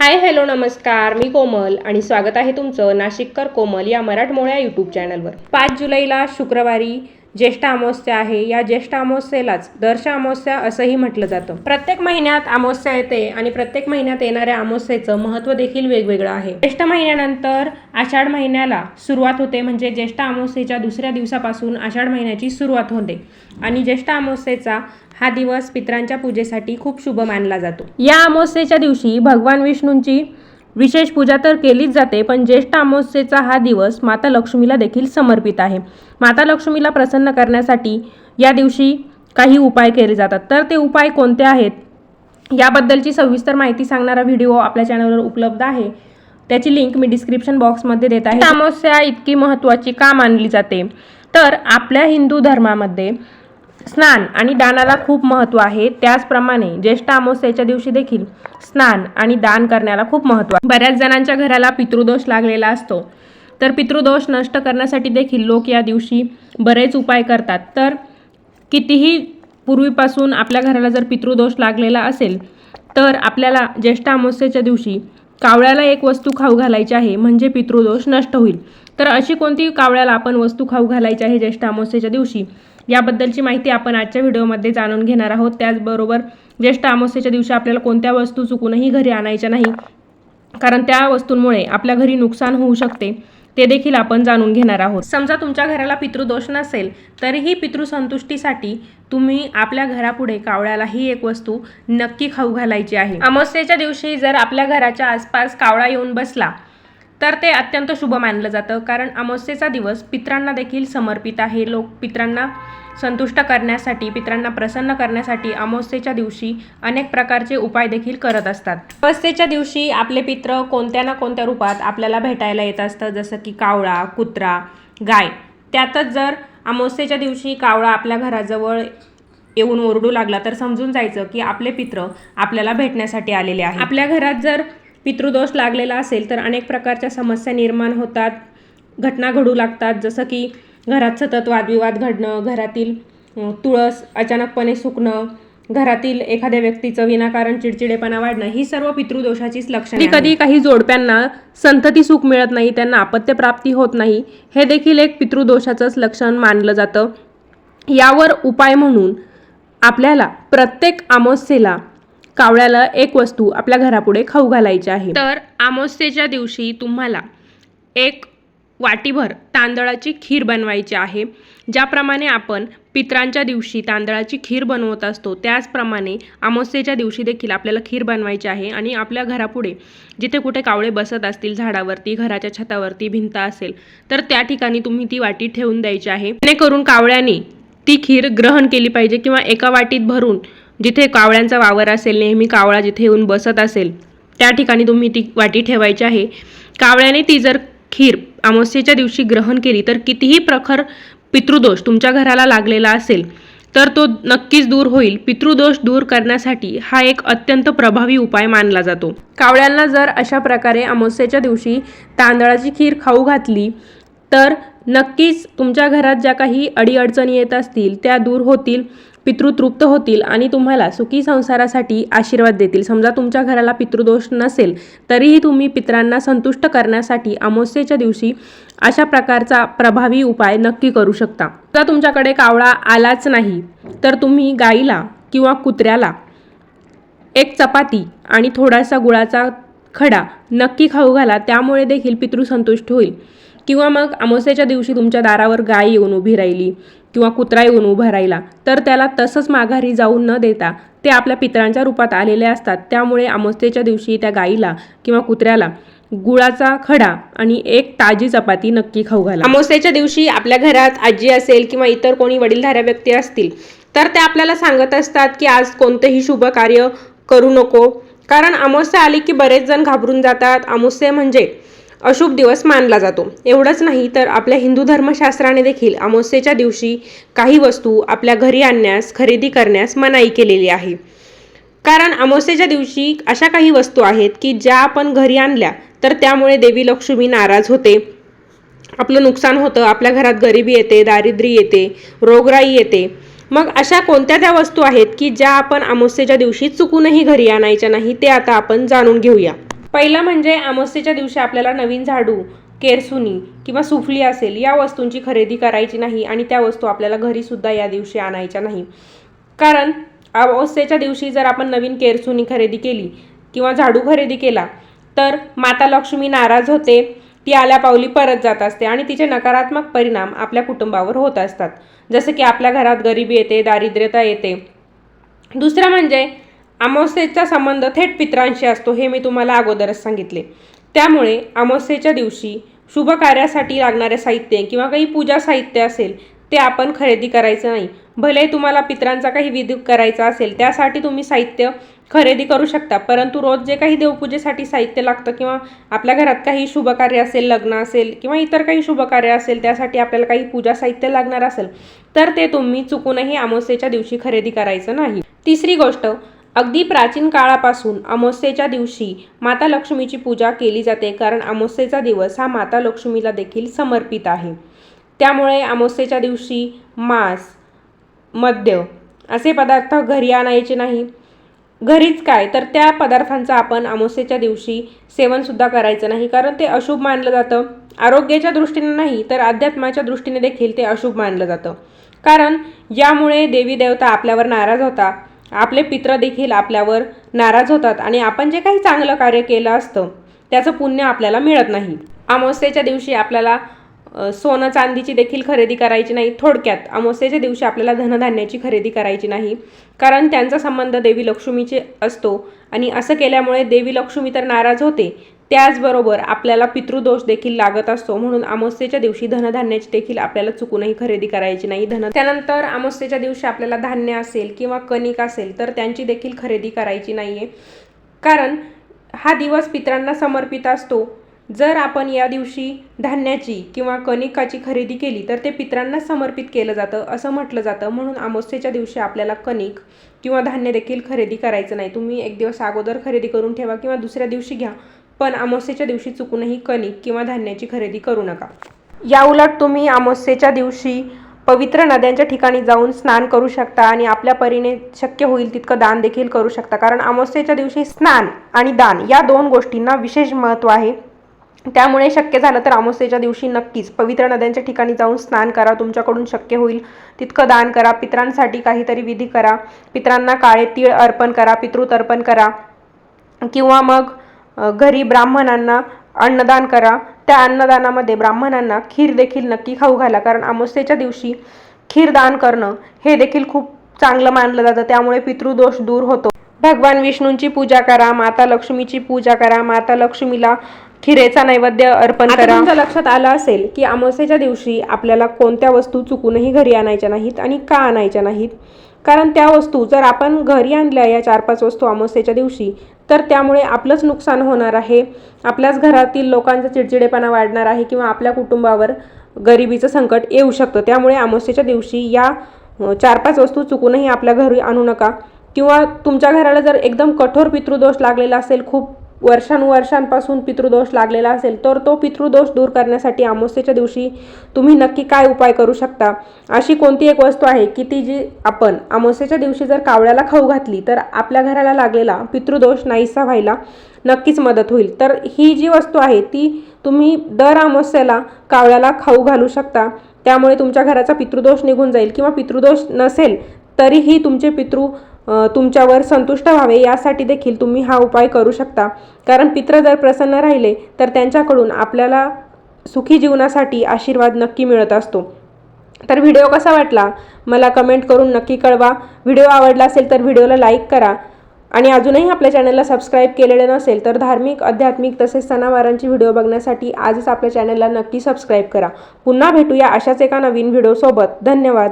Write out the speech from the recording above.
Hi hello नमस्कार. मी कोमल आणि स्वागत आहे तुमचं नाशिककर कोमल या मराठमोळ्या यूट्यूब चॅनलवर पाच जुलैला शुक्रवारी ज्येष्ठ अमावस्या आहे. या ज्येष्ठ अमावस्येलाच दर्श अमावस्या असंही म्हटलं जातं. प्रत्येक महिन्यात अमावस्या येते आणि प्रत्येक महिन्यात येणाऱ्या अमावस्येचं महत्त्व देखील वेगवेगळं आहे. ज्येष्ठ महिन्यानंतर आषाढ महिन्याला सुरुवात होते म्हणजे ज्येष्ठ अमावस्येच्या दुसऱ्या दिवसापासून आषाढ महिन्याची सुरुवात होते आणि ज्येष्ठ अमावस्येचा हा दिवस पित्रांच्या पूजेसाठी खूप शुभ मानला जातो. या अमावस्येच्या दिवशी भगवान विष्णूंची विशेष पूजा तर केलीच जाते पण ज्येष्ठ अमावस्येचा हा दिवस माता लक्ष्मीला देखील समर्पित आहे. माता लक्ष्मीला प्रसन्न करण्यासाठी या दिवशी काही उपाय केले जातात. तर ते उपाय कोणते आहेत? याबद्दलची सविस्तर माहिती सांगणारा व्हिडिओ आपल्या चॅनलवर उपलब्ध आहे. त्याची लिंक मी डिस्क्रिप्शन बॉक्समध्ये देत आहे. अमावस्या इतकी महत्त्वाची का मानली जाते? तर आपल्या हिंदू धर्मामध्ये स्नान आणि दानाला खूप महत्त्व आहे. त्याचप्रमाणे ज्येष्ठ अमावस्येच्या दिवशी देखील स्नान आणि दान करण्याला खूप महत्त्व आहे. बऱ्याच जणांच्या घराला पितृदोष लागलेला असतो. तर पितृदोष नष्ट करण्यासाठी देखील लोक या दिवशी बरेच उपाय करतात. तर कितीही पूर्वीपासून आपल्या घराला जर पितृदोष लागलेला असेल तर आपल्याला ज्येष्ठ अमावस्येच्या दिवशी कावळ्याला एक वस्तू खाऊ घालायची आहे म्हणजे पितृदोष नष्ट होईल. तर अशी कोणती कावळ्याला आपण वस्तू खाऊ घालायची आहे ज्येष्ठ अमावस्येच्या दिवशी? याबद्दलची माहिती आपण आजच्या व्हिडिओमध्ये जाणून घेणार आहोत. त्याचबरोबर ज्येष्ठ अमावस्येच्या दिवशी आपल्याला कोणत्या वस्तू चुकूनही घरी आणायच्या नाही कारण त्या वस्तूंमुळे आपल्या घरी नुकसान होऊ शकते ते देखील आपण जाणून घेणार आहोत. समजा तुमच्या घराला पितृदोष नसेल तरीही पितृसंतुष्टीसाठी तुम्ही आपल्या घरापुढे कावळ्याला ही एक वस्तू नक्की खाऊ घालायची आहे. अमावस्येच्या दिवशी जर आपल्या घराच्या आसपास कावळा येऊन बसला तर ते अत्यंत शुभ मानलं जातं कारण अमावस्येचा दिवस पित्रांना देखील समर्पित आहे. लोक पित्रांना संतुष्ट करण्यासाठी पित्रांना प्रसन्न करण्यासाठी अमावस्येच्या दिवशी अनेक प्रकारचे उपाय देखील करत असतात. अमावस्येच्या दिवशी आपले पित्र कोणत्या ना कोणत्या रूपात आपल्याला भेटायला येत असतं जसं की कावळा कुत्रा गाय. त्यातच जर अमावस्येच्या दिवशी कावळा आपल्या घराजवळ येऊन ओरडू लागला तर समजून जायचं की आपले पित्र आपल्याला भेटण्यासाठी आलेले आहे आपल्या घरात जर पितृदोष लागलेला असेल तर अनेक प्रकारच्या समस्या निर्माण होतात. घटना घडू लागतात. जसं की घरात सतत वादविवाद घडणं घरातील तुळस अचानकपणे सुकणं घरातील एखाद्या व्यक्तीचं विनाकारण चिडचिडेपणा वाढणं ही सर्व पितृदोषाचीच लक्षणे कधी कधी काही जोडप्यांना संतती सुख मिळत नाही त्यांना अपत्यप्राप्ती होत नाही. हे देखील एक पितृदोषाचंच लक्षण मानलं जातं. यावर उपाय म्हणून आपल्याला प्रत्येक अमावस्येला कावळ्याला एक वस्तू आपल्या घरापुढे खाऊ घालायची आहे. तर अमावस्येच्या दिवशी तुम्हाला एक वाटीभर तांदळाची खीर बनवायची आहे. ज्याप्रमाणे आपण पित्रांच्या दिवशी तांदळाची खीर बनवत असतो त्याचप्रमाणे अमावस्येच्या दिवशी देखील आपल्याला खीर बनवायची आहे. आणि आपल्या घरापुढे जिथे कुठे कावळे बसत असतील झाडावरती घराच्या छतावरती भिंत असेल तर त्या ठिकाणी तुम्ही ती वाटी ठेवून द्यायची आहे. जेणेकरून कावळ्याने ती खीर ग्रहण केली पाहिजे किंवा एका वाटीत भरून जिथे कावळ्यांचा वावर असेल नेहमी कावळा जिथे येऊन बसत असेल त्या ठिकाणी तुम्ही ती वाटी ठेवायची आहे. कावळ्याने ती जर खीर अमावस्येच्या दिवशी ग्रहण केली तर कितीही प्रखर पितृदोष तुमच्या घराला लागलेला असेल तर तो नक्कीच दूर होईल. पितृदोष दूर करण्यासाठी हा एक अत्यंत प्रभावी उपाय मानला जातो. कावळ्यांना जर अशा प्रकारे अमावस्येच्या दिवशी तांदळाची खीर खाऊ घातली तर नक्कीच तुमच्या घरात ज्या काही अडीअडचणी येत असतील त्या दूर होतील. पितृ तृप्त होतील आणि तुम्हाला सुखी संसारासाठी आशीर्वाद देतील. समजा तुमच्या घराला पितृदोष नसेल तरीही तुम्ही पित्रांना संतुष्ट करण्यासाठी अमावस्येच्या दिवशी अशा प्रकारचा प्रभावी उपाय नक्की करू शकता. जर तुमच्याकडे कावळा आलाच नाही तर तुम्ही गाईला किंवा कुत्र्याला एक चपाती आणि थोडासा गुळाचा खडा नक्की खाऊ घाला. त्यामुळे देखील पितृ संतुष्ट होईल. किंवा मग अमावस्याच्या दिवशी तुमच्या दारावर गाय येऊन उभी राहिली किंवा कुत्रा येऊन उभा राहिला तर त्याला तसंच माघारी जाऊन न देता ते आपल्या पितरांच्या रूपात आलेले असतात. त्यामुळे अमावस्येच्या दिवशी त्या गाईला किंवा कुत्र्याला गुळाचा खडा आणि एक ताजी चपाती नक्की खाऊ घाला. अमावस्येच्या दिवशी आपल्या घरात आजी असेल किंवा इतर कोणी वडीलधाऱ्या व्यक्ती असतील तर ते आपल्याला सांगत असतात की आज कोणतंही शुभ कार्य करू नको. कारण अमावस्या आली की बरेच जण घाबरून जातात. अमावस्या म्हणजे अशुभ दिवस मानला जातो. एवढंच नाही तर आपल्या हिंदू धर्मशास्त्राने देखील अमावस्येच्या दिवशी काही वस्तू आपल्या घरी आणण्यास खरेदी करण्यास मनाई केलेली आहे. कारण अमावस्येच्या दिवशी अशा काही वस्तू आहेत की ज्या आपण घरी आणल्या तर त्यामुळे देवी लक्ष्मी नाराज होते. आपलं नुकसान होतं आपल्या घरात गरिबी येते दारिद्र्य येते रोगराई येते. मग अशा कोणत्या त्या वस्तू आहेत की ज्या आपण अमावस्येच्या दिवशी चुकूनही घरी आणायच्या नाही ते आता आपण जाणून घेऊया. पहिलं म्हणजे अमावस्येच्या दिवशी आपल्याला नवीन झाडू केरसुनी किंवा सुफली असेल या वस्तूंची खरेदी करायची नाही आणि त्या वस्तू आपल्याला घरीसुद्धा या दिवशी आणायच्या नाही. कारण अमावस्येच्या दिवशी जर आपण नवीन केरसुनी खरेदी केली किंवा झाडू खरेदी केला तर माता लक्ष्मी नाराज होते ती आल्या पावली परत जात असते आणि तिचे नकारात्मक परिणाम आपल्या कुटुंबावर होत असतात. जसं की आपल्या घरात गरिबी येते दारिद्र्यता येते. दुसरं म्हणजे अमावस्येचा संबंध थेट पित्रांशी असतो हे मी तुम्हाला अगोदरच सांगितले. त्यामुळे अमावस्येच्या दिवशी शुभ कार्यासाठी लागणारे साहित्य किंवा काही पूजा साहित्य असेल ते आपण खरेदी करायचं नाही. भले तुम्हाला पित्रांचा काही विधी करायचा असेल त्यासाठी तुम्ही साहित्य खरेदी करू शकता परंतु रोज जे काही देवपूजेसाठी साहित्य लागतं किंवा आपल्या घरात काही शुभकार्य असेल लग्न असेल किंवा इतर काही शुभकार्य असेल त्यासाठी आपल्याला काही पूजा साहित्य लागणार असेल तर ते तुम्ही चुकूनही अमावस्येच्या दिवशी खरेदी करायचं नाही. तिसरी गोष्ट अगदी प्राचीन काळापासून अमावस्येच्या दिवशी माता लक्ष्मीची पूजा केली जाते कारण अमावस्येचा दिवस हा माता लक्ष्मीला देखील समर्पित आहे. त्यामुळे अमावस्येच्या दिवशी मांस मद्य असे पदार्थ घरी आणायचे नाही. घरीच काय तर त्या पदार्थांचं आपण अमावस्येच्या दिवशी सेवनसुद्धा करायचं नाही कारण ते अशुभ मानलं जातं. आरोग्याच्या दृष्टीने नाही तर अध्यात्माच्या दृष्टीने देखील ते अशुभ मानलं जातं. कारण यामुळे देवी देवता आपल्यावर नाराज होता. आपले पित्र देखील आपल्यावर नाराज होतात आणि आपण जे काही चांगलं कार्य केलं असतं त्याचं पुण्य आपल्याला मिळत नाही. अमावस्येच्या दिवशी आपल्याला सोनं चांदीची देखील खरेदी करायची नाही. थोडक्यात अमावस्येच्या दिवशी आपल्याला धनधान्याची खरेदी करायची नाही. कारण त्यांचा संबंध देवी लक्ष्मीचे असतो आणि असं केल्यामुळे देवी लक्ष्मी तर नाराज होते त्याचबरोबर आपल्याला पितृदोष देखील लागत असतो. म्हणून अमावस्येच्या दिवशी धनधान्याची देखील आपल्याला चुकूनही खरेदी करायची नाही. धन त्यानंतर अमावस्येच्या दिवशी आपल्याला धान्य असेल किंवा कणिक असेल तर त्यांची देखील खरेदी करायची नाही आहे कारण हा दिवस पित्रांना समर्पित असतो. जर आपण या दिवशी धान्याची किंवा कणिकाची खरेदी केली तर ते पित्रांना समर्पित केलं जातं असं म्हटलं जातं. म्हणून अमावस्येच्या दिवशी आपल्याला कणिक किंवा धान्य देखील खरेदी करायचं नाही. तुम्ही एक दिवस अगोदर खरेदी करून ठेवा किंवा दुसऱ्या दिवशी घ्या. पण अमावस्येच्या दिवशी चुकूनही कणिक किंवा धान्याची खरेदी करू नका. या उलट तुम्ही अमावस्येच्या दिवशी पवित्र नद्यांच्या ठिकाणी जाऊन स्नान करू शकता आणि आपल्या परीने शक्य होईल तितकं दान देखील करू शकता. कारण अमावस्येच्या दिवशी स्नान आणि दान या दोन गोष्टींना विशेष महत्त्व आहे. त्यामुळे शक्य झालं तर अमावस्येच्या दिवशी नक्कीच पवित्र नद्यांच्या ठिकाणी जाऊन स्नान करा. तुमच्याकडून शक्य होईल तितकं दान करा. पित्रांसाठी काहीतरी विधी करा. पित्रांना काळे तीळ अर्पण करा. पितृत अर्पण करा. किंवा मग घरी ब्राह्मणांना अन्नदान करा. त्या अन्नदानामध्ये ब्राह्मणांना खीर देखील नक्की खाऊ घाला. कारण अमावस्येच्या दिवशी खीर दान करणं हे देखील खूप चांगलं मानलं जातं. त्यामुळे पितृदोष दूर होतो. भगवान विष्णूंची पूजा करा. माता लक्ष्मीची पूजा करा. माता लक्ष्मीला खिरेचा नैवेद्य अर्पण करा. तुमच्या लक्षात आलं असेल की अमावस्येच्या दिवशी आपल्याला कोणत्या वस्तू चुकूनही घरी आणायच्या नाहीत आणि का आणायच्या नाहीत? कारण त्या वस्तू जर आपण घरी आणल्या या चार पाच वस्तू अमावस्येच्या दिवशी तर त्यामुळे आपलंच नुकसान होणार आहे. आपल्याच घरातील लोकांचा चिडचिडेपणा वाढणार आहे किंवा आपल्या कुटुंबावर गरिबीचं संकट येऊ शकतं. त्यामुळे अमावस्येच्या दिवशी या चार पाच वस्तू चुकूनही आपल्या घरी आणू नका. किंवा तुमच्या घराला जर एकदम कठोर पितृदोष लागलेला असेल खूप वर्षानुवर्षांपासून पितृदोष लागलेला असेल तर तो पितृदोष दूर करण्यासाठी अमावस्येच्या दिवशी तुम्ही नक्की काय उपाय करू शकता? अशी कोणती एक वस्तू आहे की ती जी आपण अमावस्येच्या दिवशी जर कावळ्याला खाऊ घातली तर आपल्या घराला लागलेला पितृदोष नाहीसा व्हायला नक्कीच मदत होईल. तर ही जी वस्तू आहे ती तुम्ही दर अमावस्येला कावळ्याला खाऊ घालू शकता. त्यामुळे तुमच्या घराचा पितृदोष निघून जाईल किंवा पितृदोष नसेल तरीही तुमचे पितृ तुमच्यावर संतुष्ट व्हावे यासाठी देखील तुम्ही हा उपाय करू शकता. कारण पित्र जर प्रसन्न राहिले तर त्यांच्याकडून आपल्याला सुखी जीवनासाठी आशीर्वाद नक्की मिळत असतो. तर व्हिडिओ कसा वाटला? मला कमेंट करून नक्की कळवा. व्हिडिओ आवडला असेल तर व्हिडिओला लाईक करा. आणि अजूनही आपल्या चॅनलला सबस्क्राईब केलेले नसेल तर धार्मिक आध्यात्मिक तसेच सणावारांची व्हिडिओ बघण्यासाठी आजच आपल्या चॅनलला नक्की सबस्क्राईब करा. पुन्हा भेटूया अशाच एका नवीन व्हिडिओसोबत. धन्यवाद.